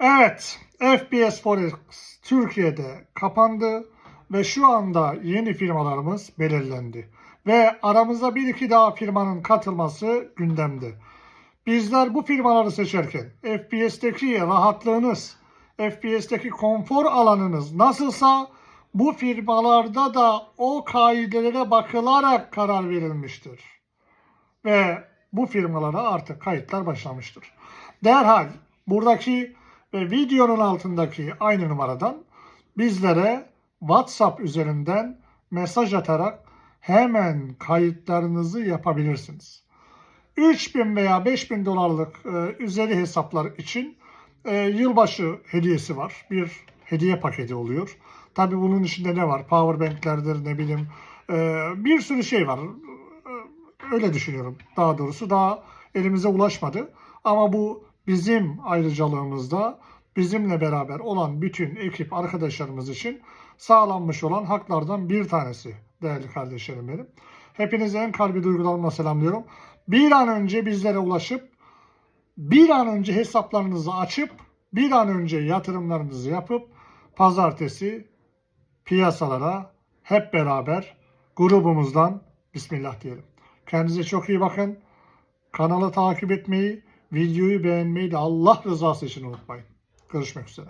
Evet, FPS Forex Türkiye'de kapandı ve şu anda yeni firmalarımız belirlendi. Ve aramızda bir iki daha firmanın katılması gündemde. Bizler bu firmaları seçerken FPS'teki rahatlığınız, FPS'teki konfor alanınız nasılsa bu firmalarda da o kaidelere bakılarak karar verilmiştir. Ve bu firmalara artık kayıtlar başlamıştır. Derhal buradaki ve videonun altındaki aynı numaradan bizlere WhatsApp üzerinden mesaj atarak hemen kayıtlarınızı yapabilirsiniz. 3000 veya 5000 dolarlık e, üzeri hesaplar için e, yılbaşı hediyesi var. Bir hediye paketi oluyor. Tabii bunun içinde ne var? Powerbank'lerdir ne bileyim e, bir sürü şey var. E, Öyle düşünüyorum daha doğrusu. Daha elimize ulaşmadı. Ama bu bizim ayrıcalığımızda bizimle beraber olan bütün ekip arkadaşlarımız için sağlanmış olan haklardan bir tanesi değerli kardeşlerim benim. Hepinize en kalbi duygularımla selamlıyorum. Bir an önce bizlere ulaşıp bir an önce hesaplarınızı açıp bir an önce yatırımlarınızı yapıp pazartesi piyasalara hep beraber grubumuzdan Bismillah diyelim. Kendinize çok iyi bakın. Kanalı takip etmeyi, videoyu beğenmeyi de Allah rızası için unutmayın. Görüşmek üzere.